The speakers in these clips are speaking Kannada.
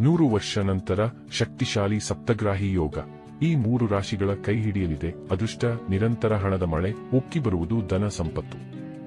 ನೂರು ವರ್ಷ ನಂತರ ಶಕ್ತಿಶಾಲಿ ಸಪ್ತಗ್ರಾಹಿ ಯೋಗ. ಈ ಮೂರು ರಾಶಿಗಳ ಕೈ ಹಿಡಿಯಲಿದೆ. ಅದೃಷ್ಟ, ನಿರಂತರ ಹಣದ ಮಳೆ, ಉಕ್ಕಿ ಬರುವುದು ಧನ ಸಂಪತ್ತು.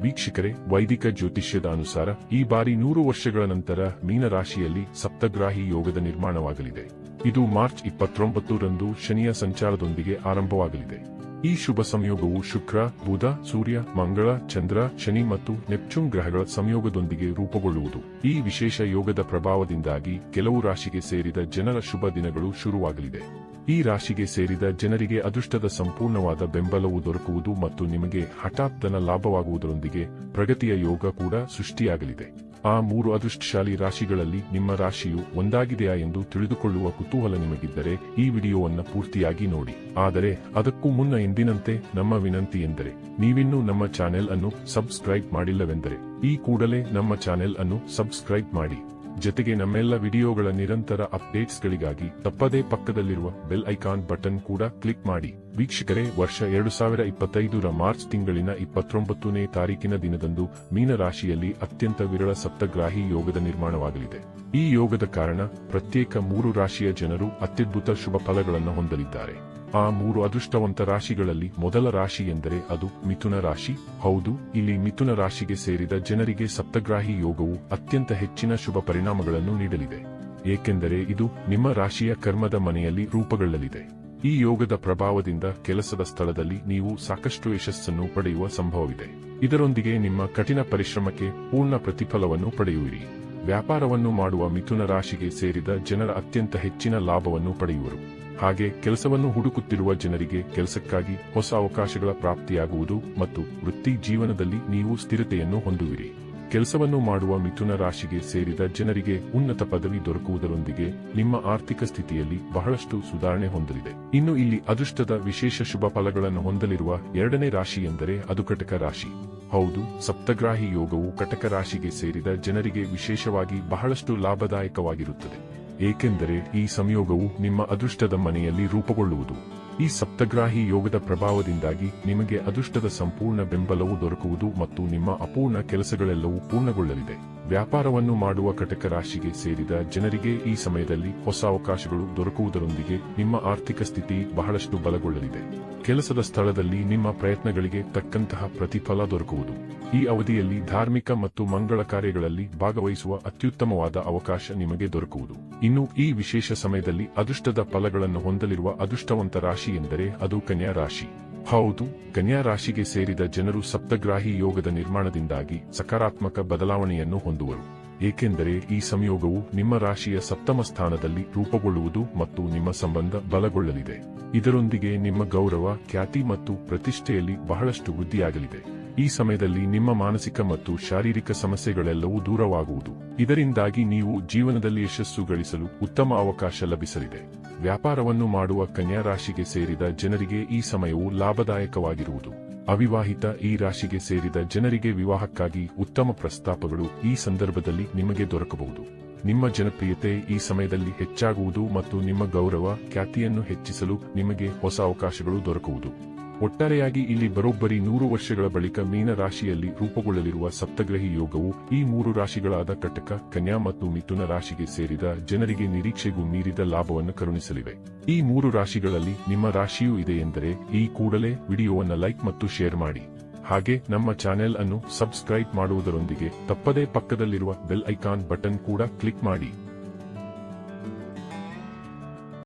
ವೀಕ್ಷಕರೇ, ವೈದಿಕ ಜ್ಯೋತಿಷ್ಯದ ಅನುಸಾರ ಈ ಬಾರಿ ನೂರು ವರ್ಷಗಳ ನಂತರ ಮೀನರಾಶಿಯಲ್ಲಿ ಸಪ್ತಗ್ರಾಹಿ ಯೋಗದ ನಿರ್ಮಾಣವಾಗಲಿದೆ. ಇದು ಮಾರ್ಚ್ ಇಪ್ಪತ್ತೊಂಬತ್ತರಂದು ಶನಿಯ ಸಂಚಾರದೊಂದಿಗೆ ಆರಂಭವಾಗಲಿದೆ. ಈ ಶುಭ ಸಂಯೋಗವು ಶುಕ್ರ, ಬುಧ, ಸೂರ್ಯ, ಮಂಗಳ, ಚಂದ್ರ, ಶನಿ ಮತ್ತು ನೆಪ್ಚೂನ್ ಗ್ರಹಗಳ ಸಂಯೋಗದೊಂದಿಗೆ ರೂಪುಗೊಳ್ಳುವುದು. ಈ ವಿಶೇಷ ಯೋಗದ ಪ್ರಭಾವದಿಂದಾಗಿ ಕೆಲವು ರಾಶಿಗೆ ಸೇರಿದ ಜನರ ಶುಭ ದಿನಗಳು ಶುರುವಾಗಲಿದೆ. ಈ ರಾಶಿಗೆ ಸೇರಿದ ಜನರಿಗೆ ಅದೃಷ್ಟದ ಸಂಪೂರ್ಣವಾದ ಬೆಂಬಲವು ದೊರಕುವುದು ಮತ್ತು ನಿಮಗೆ ಹಠಾತ್ ಧನ ಲಾಭವಾಗುವುದರೊಂದಿಗೆ ಪ್ರಗತಿಯ ಯೋಗ ಕೂಡ ಸೃಷ್ಟಿಯಾಗಲಿದೆ. ಆ ಮೂರು ಅದೃಷ್ಟಶಾಲಿ ರಾಶಿಗಳಲ್ಲಿ ನಿಮ್ಮ ರಾಶಿಯು ಒಂದಾಗಿದೆಯಾ ಎಂದು ತಿಳಿದುಕೊಳ್ಳುವ ಕುತೂಹಲ ನಿಮಗಿದ್ದರೆ ಈ ವಿಡಿಯೋವನ್ನು ಪೂರ್ತಿಯಾಗಿ ನೋಡಿ. ಆದರೆ ಅದಕ್ಕೂ ಮುನ್ನ ಎಂದಿನಂತೆ ನಮ್ಮ ವಿನಂತಿ ಎಂದರೆ, ನೀವಿನ್ನೂ ನಮ್ಮ ಚಾನೆಲ್ ಅನ್ನು ಸಬ್ಸ್ಕ್ರೈಬ್ ಮಾಡಿಲ್ಲವೆಂದರೆ, ಈ ಕೂಡಲೇ ನಮ್ಮ ಚಾನೆಲ್ ಅನ್ನು ಸಬ್ಸ್ಕ್ರೈಬ್ ಮಾಡಿ. ಜೊತೆಗೆ ನಮ್ಮೆಲ್ಲ ವಿಡಿಯೋಗಳ ನಿರಂತರ ಅಪ್ಡೇಟ್ಸ್ಗಳಿಗಾಗಿ ತಪ್ಪದೇ ಪಕ್ಕದಲ್ಲಿರುವ ಬೆಲ್ ಐಕಾನ್ ಬಟನ್ ಕೂಡ ಕ್ಲಿಕ್ ಮಾಡಿ. ವೀಕ್ಷಕರೇ, ವರ್ಷ ಎರಡು ಸಾವಿರ ಇಪ್ಪತ್ತೈದರ ಮಾರ್ಚ್ ತಿಂಗಳಿನ ಇಪ್ಪತ್ತೊಂಬತ್ತನೇ ತಾರೀಕಿನ ದಿನದಂದು ಮೀನರಾಶಿಯಲ್ಲಿ ಅತ್ಯಂತ ವಿರಳ ಸಪ್ತಗ್ರಾಹಿ ಯೋಗದ ನಿರ್ಮಾಣವಾಗಲಿದೆ. ಈ ಯೋಗದ ಕಾರಣ ಪ್ರತ್ಯೇಕ ಮೂರು ರಾಶಿಯ ಜನರು ಅತ್ಯದ್ಭುತ ಶುಭ ಫಲಗಳನ್ನು ಹೊಂದಲಿದ್ದಾರೆ. ಆ ಮೂರು ಅದೃಷ್ಟವಂತ ರಾಶಿಗಳಲ್ಲಿ ಮೊದಲ ರಾಶಿ ಎಂದರೆ ಅದು ಮಿಥುನ ರಾಶಿ. ಹೌದು, ಇಲ್ಲಿ ಮಿಥುನ ರಾಶಿಗೆ ಸೇರಿದ ಜನರಿಗೆ ಸಪ್ತಗ್ರಾಹಿ ಯೋಗವು ಅತ್ಯಂತ ಹೆಚ್ಚಿನ ಶುಭ ಪರಿಣಾಮಗಳನ್ನು ನೀಡಲಿದೆ. ಏಕೆಂದರೆ ಇದು ನಿಮ್ಮ ರಾಶಿಯ ಕರ್ಮದ ಮನೆಯಲ್ಲಿ ರೂಪುಗೊಳ್ಳಲಿದೆ. ಈ ಯೋಗದ ಪ್ರಭಾವದಿಂದ ಕೆಲಸದ ಸ್ಥಳದಲ್ಲಿ ನೀವು ಸಾಕಷ್ಟು ಯಶಸ್ಸನ್ನು ಪಡೆಯುವ ಸಂಭವವಿದೆ. ಇದರೊಂದಿಗೆ ನಿಮ್ಮ ಕಠಿಣ ಪರಿಶ್ರಮಕ್ಕೆ ಪೂರ್ಣ ಪ್ರತಿಫಲವನ್ನು ಪಡೆಯುವಿರಿ. ವ್ಯಾಪಾರವನ್ನು ಮಾಡುವ ಮಿಥುನ ರಾಶಿಗೆ ಸೇರಿದ ಜನರ ಅತ್ಯಂತ ಹೆಚ್ಚಿನ ಲಾಭವನ್ನು ಪಡೆಯುವರು. ಹಾಗೆ ಕೆಲಸವನ್ನು ಹುಡುಕುತ್ತಿರುವ ಜನರಿಗೆ ಕೆಲಸಕ್ಕಾಗಿ ಹೊಸ ಅವಕಾಶಗಳ ಪ್ರಾಪ್ತಿಯಾಗುವುದು ಮತ್ತು ವೃತ್ತಿ ಜೀವನದಲ್ಲಿ ನೀವು ಸ್ಥಿರತೆಯನ್ನು ಹೊಂದುವಿರಿ. ಕೆಲಸವನ್ನು ಮಾಡುವ ಮಿಥುನ ರಾಶಿಗೆ ಸೇರಿದ ಜನರಿಗೆ ಉನ್ನತ ಪದವಿ ದೊರಕುವುದರೊಂದಿಗೆ ನಿಮ್ಮ ಆರ್ಥಿಕ ಸ್ಥಿತಿಯಲ್ಲಿ ಬಹಳಷ್ಟು ಸುಧಾರಣೆ ಹೊಂದಲಿದೆ. ಇನ್ನು ಇಲ್ಲಿ ಅದೃಷ್ಟದ ವಿಶೇಷ ಶುಭ ಫಲಗಳನ್ನು ಹೊಂದಲಿರುವ ಎರಡನೇ ರಾಶಿ ಎಂದರೆ ಅದು ಕಟಕ ರಾಶಿ. ಹೌದು, ಸಪ್ತಗ್ರಾಹಿ ಯೋಗವು ಕಟಕ ರಾಶಿಗೆ ಸೇರಿದ ಜನರಿಗೆ ವಿಶೇಷವಾಗಿ ಬಹಳಷ್ಟು ಲಾಭದಾಯಕವಾಗಿರುತ್ತದೆ. ಏಕೆಂದರೆ ಈ ಸಂಯೋಗವು ನಿಮ್ಮ ಅದೃಷ್ಟದ ಮನೆಯಲ್ಲಿ ರೂಪುಗೊಳ್ಳುವುದು. ಈ ಸಪ್ತಗ್ರಾಹಿ ಯೋಗದ ಪ್ರಭಾವದಿಂದಾಗಿ ನಿಮಗೆ ಅದೃಷ್ಟದ ಸಂಪೂರ್ಣ ಬೆಂಬಲವು ದೊರಕುವುದು ಮತ್ತು ನಿಮ್ಮ ಅಪೂರ್ಣ ಕೆಲಸಗಳೆಲ್ಲವೂ ಪೂರ್ಣಗೊಳ್ಳಲಿದೆ. ವ್ಯಾಪಾರವನ್ನು ಮಾಡುವ ಕಟಕ ರಾಶಿಗೆ ಸೇರಿದ ಜನರಿಗೆ ಈ ಸಮಯದಲ್ಲಿ ಹೊಸ ಅವಕಾಶಗಳು ದೊರಕುವುದರೊಂದಿಗೆ ನಿಮ್ಮ ಆರ್ಥಿಕ ಸ್ಥಿತಿ ಬಹಳಷ್ಟು ಬಲಗೊಳ್ಳಲಿದೆ. ಕೆಲಸದ ಸ್ಥಳದಲ್ಲಿ ನಿಮ್ಮ ಪ್ರಯತ್ನಗಳಿಗೆ ತಕ್ಕಂತಹ ಪ್ರತಿಫಲ ದೊರಕುವುದು. ಈ ಅವಧಿಯಲ್ಲಿ ಧಾರ್ಮಿಕ ಮತ್ತು ಮಂಗಳ ಕಾರ್ಯಗಳಲ್ಲಿ ಭಾಗವಹಿಸುವ ಅತ್ಯುತ್ತಮವಾದ ಅವಕಾಶ ನಿಮಗೆ ದೊರಕುವುದು. ಇನ್ನು ಈ ವಿಶೇಷ ಸಮಯದಲ್ಲಿ ಅದೃಷ್ಟದ ಫಲಗಳನ್ನು ಹೊಂದಲಿರುವ ಅದೃಷ್ಟವಂತ ರಾಶಿ ಎಂದರೆ ಅದು ಕನ್ಯಾ ರಾಶಿ. ಹೌದು ಕನ್ಯಾ ರಾಶಿಗೆ ಸೇರಿದ ಜನರು ಸಪ್ತಗ್ರಾಹಿ ಯೋಗದ ನಿರ್ಮಾಣದಿಂದಾಗಿ ಸಕಾರಾತ್ಮಕ ಬದಲಾವಣೆಯನ್ನು ಹೊಂದುವರು. ಏಕೆಂದರೆ ಈ ಸಂಯೋಗವು ನಿಮ್ಮ ರಾಶಿಯ ಸಪ್ತಮ ಸ್ಥಾನದಲ್ಲಿ ರೂಪುಗೊಳ್ಳುವುದು ಮತ್ತು ನಿಮ್ಮ ಸಂಬಂಧ ಬಲಗೊಳ್ಳಲಿದೆ. ಇದರೊಂದಿಗೆ ನಿಮ್ಮ ಗೌರವ, ಖ್ಯಾತಿ ಮತ್ತು ಪ್ರತಿಷ್ಠೆಯಲ್ಲಿ ಬಹಳಷ್ಟು ವೃದ್ಧಿಯಾಗಲಿದೆ. ಈ ಸಮಯದಲ್ಲಿ ನಿಮ್ಮ ಮಾನಸಿಕ ಮತ್ತು ಶಾರೀರಿಕ ಸಮಸ್ಯೆಗಳೆಲ್ಲವೂ ದೂರವಾಗುವುದು. ಇದರಿಂದಾಗಿ ನೀವು ಜೀವನದಲ್ಲಿ ಯಶಸ್ಸು ಗಳಿಸಲು ಉತ್ತಮ ಅವಕಾಶ ಲಭಿಸಲಿದೆ. ವ್ಯಾಪಾರವನ್ನು ಮಾಡುವ ಕನ್ಯಾ ರಾಶಿಗೆ ಸೇರಿದ ಜನರಿಗೆ ಈ ಸಮಯವು ಲಾಭದಾಯಕವಾಗಿರುವುದು. ಅವಿವಾಹಿತ ಈ ರಾಶಿಗೆ ಸೇರಿದ ಜನರಿಗೆ ವಿವಾಹಕ್ಕಾಗಿ ಉತ್ತಮ ಪ್ರಸ್ತಾಪಗಳು ಈ ಸಂದರ್ಭದಲ್ಲಿ ನಿಮಗೆ ದೊರಕಬಹುದು. ನಿಮ್ಮ ಜನಪ್ರಿಯತೆ ಈ ಸಮಯದಲ್ಲಿ ಹೆಚ್ಚಾಗುವುದು ಮತ್ತು ನಿಮ್ಮ ಗೌರವ, ಖ್ಯಾತಿಯನ್ನು ಹೆಚ್ಚಿಸಲು ನಿಮಗೆ ಹೊಸ ಅವಕಾಶಗಳು ದೊರಕುವುದು. ಒಟ್ಟಾರೆಯಾಗಿ ಇಲ್ಲಿ ಬರೋಬ್ಬರಿ ನೂರು ವರ್ಷಗಳ ಬಳಿಕ ಮೀನ ರಾಶಿಯಲ್ಲಿ ರೂಪುಗೊಳ್ಳಲಿರುವ ಸಪ್ತಗ್ರಹಿ ಯೋಗವು ಈ ಮೂರು ರಾಶಿಗಳಾದ ಕಟಕ, ಕನ್ಯಾ ಮತ್ತು ಮಿಥುನ ರಾಶಿಗೆ ಸೇರಿದ ಜನರಿಗೆ ನಿರೀಕ್ಷೆಗೂ ಮೀರಿದ ಲಾಭವನ್ನು ಕರುಣಿಸಲಿವೆ. ಈ ಮೂರು ರಾಶಿಗಳಲ್ಲಿ ನಿಮ್ಮ ರಾಶಿಯೂ ಇದೆ ಎಂದರೆ ಈ ಕೂಡಲೇ ವಿಡಿಯೋವನ್ನು ಲೈಕ್ ಮತ್ತು ಶೇರ್ ಮಾಡಿ. ಹಾಗೆ ನಮ್ಮ ಚಾನೆಲ್ ಅನ್ನು ಸಬ್ಸ್ಕ್ರೈಬ್ ಮಾಡುವುದರೊಂದಿಗೆ ತಪ್ಪದೇ ಪಕ್ಕದಲ್ಲಿರುವ ಬೆಲ್ ಐಕಾನ್ ಬಟನ್ ಕೂಡ ಕ್ಲಿಕ್ ಮಾಡಿ.